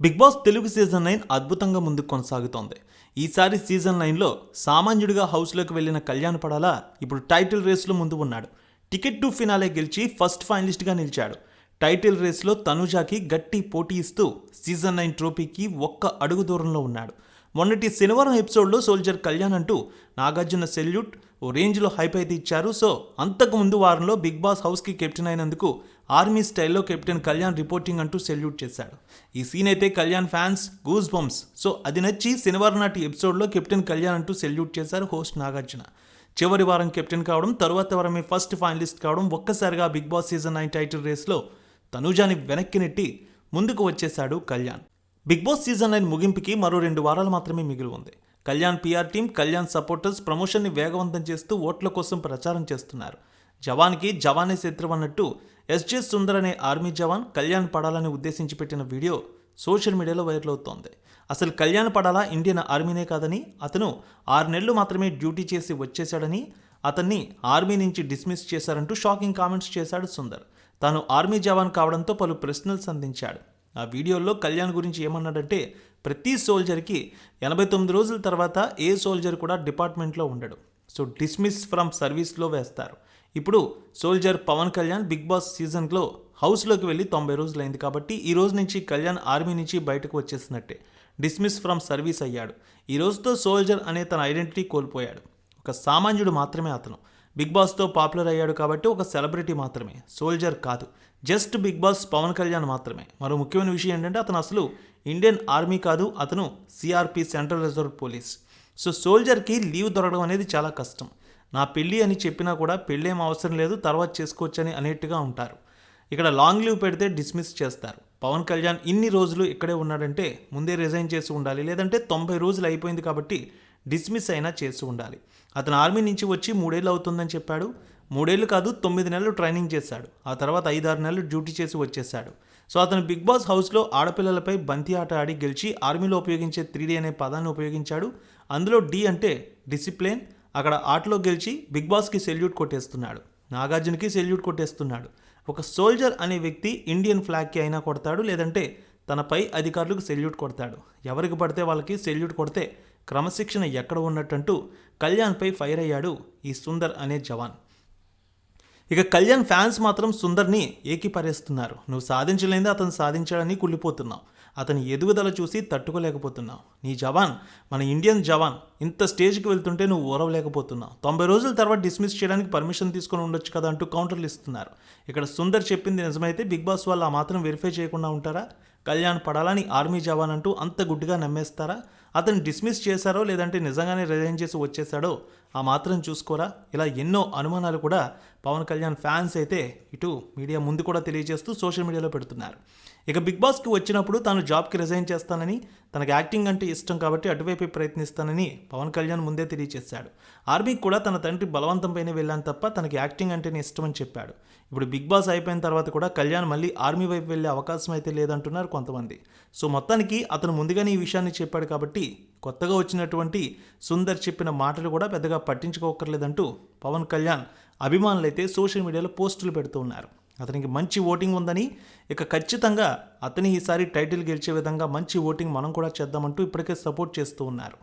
Bigg Boss Telugu season nine అద్భుతంగా ముందుకు కొనసాగుతోంది. ఈసారి సీజన్ నైన్లో సామాన్యుడిగా హౌస్లోకి వెళ్ళిన కళ్యాణ్ పడాలా ఇప్పుడు టైటిల్ రేస్లో ముందు ఉన్నాడు. టికెట్ టు ఫినాలే గెలిచి ఫస్ట్ ఫైనలిస్ట్గా నిలిచాడు. టైటిల్ రేస్లో తనుజాకి గట్టి పోటీ ఇస్తూ సీజన్ నైన్ ట్రోఫీకి ఒక్క అడుగు దూరంలో ఉన్నాడు. మొన్నటి శనివారం ఎపిసోడ్లో సోల్జర్ కళ్యాణ్ అంటూ నాగార్జున సెల్యూట్ ఓ రేంజ్లో హైప్ అయితే ఇచ్చారు. సో అంతకు ముందు వారంలో బిగ్ బాస్ హౌస్కి కెప్టెన్ అయినందుకు ఆర్మీ స్టైల్లో కెప్టెన్ కళ్యాణ్ రిపోర్టింగ్ అంటూ సెల్యూట్ చేశాడు. ఈ సీన్ అయితే Kalyan fans goose bumps. So అది నచ్చి శనివారం నాటి ఎపిసోడ్లో కెప్టెన్ కళ్యాణ్ అంటూ సెల్యూట్ చేశారు హోస్ట్ నాగార్జున. చివరి వారం కెప్టెన్ కావడం తరువాత వారమే ఫస్ట్ ఫైనలిస్ట్ కావడం ఒక్కసారిగా Bigg Boss season nine title రేస్లో తనూజాని వెనక్కి నెట్టి ముందుకు వచ్చేశాడు Kalyan. Bigg Boss season nine ముగింపుకి మరో రెండు వారాలు మాత్రమే మిగిలి ఉంది. Kalyan PR team Kalyan supporters ప్రమోషన్ని వేగవంతం చేస్తూ ఓట్ల కోసం ప్రచారం చేస్తున్నారు. జవాన్కి జవానే శత్రువు అన్నట్టు ఎస్జే సుందర్ అనే ఆర్మీ జవాన్ కళ్యాణ్ పడాలని ఉద్దేశించి పెట్టిన వీడియో సోషల్ మీడియాలో వైరల్ అవుతోంది. అసలు కళ్యాణ్ పడాలా ఇండియన్ ఆర్మీనే కాదని అతను ఆరు నెలలు మాత్రమే డ్యూటీ చేసి వచ్చేశాడని అతన్ని ఆర్మీ నుంచి డిస్మిస్ చేశారంటూ షాకింగ్ కామెంట్స్ చేశాడు సుందర్. తాను ఆర్మీ జవాన్ కావడంతో పలు ప్రశ్నలు సంధించాడు. ఆ వీడియోలో కళ్యాణ్ గురించి ఏమన్నాడంటే ప్రతి సోల్జర్కి ఎనభై తొమ్మిది రోజుల తర్వాత ఏ సోల్జర్ కూడా డిపార్ట్మెంట్లో ఉండడు. సో డిస్మిస్ ఫ్రమ్ సర్వీస్లో వేస్తారు. ఇప్పుడు soldier Pawan Kalyan Bigg Boss సీజన్లో హౌస్లోకి వెళ్ళి తొంభై రోజులైంది కాబట్టి ఈ రోజు నుంచి కళ్యాణ్ ఆర్మీ నుంచి బయటకు వచ్చేసినట్టే. డిస్మిస్ ఫ్రమ్ సర్వీస్ అయ్యాడు. ఈ రోజుతో సోల్జర్ అనే తన ఐడెంటిటీ కోల్పోయాడు. ఒక సామాన్యుడు మాత్రమే అతను. బిగ్ బాస్తో పాపులర్ అయ్యాడు కాబట్టి ఒక సెలబ్రిటీ మాత్రమే సోల్జర్ కాదు. Just Bigg Boss Pawan Kalyan మాత్రమే. మరో ముఖ్యమైన విషయం ఏంటంటే అతను అసలు ఇండియన్ ఆర్మీ కాదు అతను CRP central reserve police. So సోల్జర్కి leave దొరకడం అనేది చాలా కష్టం. నా పెళ్ళి అని చెప్పినా కూడా పెళ్ళేం అవసరం లేదు తర్వాత చేసుకోవచ్చని అనేట్టుగా ఉంటారు. ఇక్కడ లాంగ్ లీవ్ పెడితే డిస్మిస్ చేస్తారు. పవన్ కళ్యాణ్ ఇన్ని రోజులు ఇక్కడే ఉన్నాడంటే ముందే రిజైన్ చేసి ఉండాలి. లేదంటే తొంభై రోజులు అయిపోయింది కాబట్టి డిస్మిస్ అయినా చేసి ఉండాలి. అతను ఆర్మీ నుంచి వచ్చి మూడేళ్ళు అవుతుందని చెప్పాడు. మూడేళ్ళు కాదు తొమ్మిది నెలలు ట్రైనింగ్ చేశాడు. ఆ తర్వాత ఐదారు నెలలు డ్యూటీ చేసి వచ్చేశాడు. సో అతను బిగ్ బాస్ హౌస్లో ఆడపిల్లలపై బంతి ఆట ఆడి గెలిచి ఆర్మీలో ఉపయోగించే త్రీ అనే పదాన్ని ఉపయోగించాడు. అందులో డి అంటే డిసిప్లిన్. అక్కడ ఆటలో గెలిచి బిగ్ బాస్కి సెల్యూట్ కొట్టేస్తున్నాడు. నాగార్జునకి సెల్యూట్ కొట్టేస్తున్నాడు. ఒక సోల్జర్ అనే వ్యక్తి ఇండియన్ ఫ్లాగ్కి అయినా కొడతాడు లేదంటే తన పై అధికారులకు సెల్యూట్ కొడతాడు. ఎవరికి పడితే వాళ్ళకి సెల్యూట్ కొడితే క్రమశిక్షణ ఎక్కడ ఉన్నట్టంటూ కళ్యాణ్పై ఫైర్ అయ్యాడు ఈ సుందర్ అనే జవాన్. ఇక కళ్యాణ్ ఫ్యాన్స్ మాత్రం సుందర్ని ఏకీపరేస్తున్నారు. నువ్వు సాధించలేదే? అతను సాధించాడని కుళ్ళిపోతున్నావు. అతని ఎదుగుదల చూసి తట్టుకోలేకపోతున్నావు. నీ జవాన్ మన ఇండియన్ జవాన్ ఇంత స్టేజ్కి వెళ్తుంటే నువ్వు ఓరవలేకపోతున్నావు. తొంభై రోజుల తర్వాత డిస్మిస్ చేయడానికి పర్మిషన్ తీసుకొని ఉండొచ్చు కదా అంటూ కౌంటర్లు ఇస్తున్నారు. ఇక్కడ సుందర్ చెప్పింది నిజమైతే బిగ్ బాస్ వాళ్ళు ఆ మాత్రం వెరిఫై చేయకుండా ఉంటారా? కళ్యాణ్ పడాలని ఆర్మీ జవాన్ అంటూ అంత గుడ్డుగా నమ్మేస్తారా? అతను డిస్మిస్ చేశారో లేదంటే నిజంగానే రిజైన్ చేసి వచ్చేసాడో ఆ మాత్రం చూసుకోరా. ఇలా ఎన్నో అనుమానాలు కూడా పవన్ కళ్యాణ్ ఫ్యాన్స్ అయితే ఇటు మీడియా ముందు కూడా తెలియజేస్తూ సోషల్ మీడియాలో పెడుతున్నారు. ఇక బిగ్ బాస్కి వచ్చినప్పుడు తాను జాబ్కి రిజైన్ చేస్తానని తనకు యాక్టింగ్ అంటే ఇష్టం కాబట్టి అటువైపు ప్రయత్నిస్తానని పవన్ కళ్యాణ్ ముందే తెలియజేశాడు. ఆర్మీకి కూడా తన తండ్రి బలవంతంపైనే వెళ్ళాను తప్ప తనకి యాక్టింగ్ అంటేనే ఇష్టం అని చెప్పాడు. ఇప్పుడు బిగ్ బాస్ అయిపోయిన తర్వాత కూడా కళ్యాణ్ మళ్ళీ ఆర్మీ వైపు వెళ్ళే అవకాశం అయితే లేదంటున్నారు కొంతమంది. సో మొత్తానికి అతను ముందుగానే ఈ విషయాన్ని చెప్పాడు కాబట్టి కొత్తగా వచ్చినటువంటి సుందర్ చెప్పిన మాటలు కూడా పెద్దగా పట్టించుకోకర్లేదంటూ పవన్ కళ్యాణ్ అభిమానులు అయితే సోషల్ మీడియాలో పోస్టులు పెడుతూ ఉన్నారు. అతనికి మంచి ఓటింగ్ ఉందని ఇక ఖచ్చితంగా అతని ఈసారి టైటిల్ గెలిచే విధంగా మంచి ఓటింగ్ మనం కూడా చేద్దామంటూ ఇప్పటికే సపోర్ట్ చేస్తూ ఉన్నారు.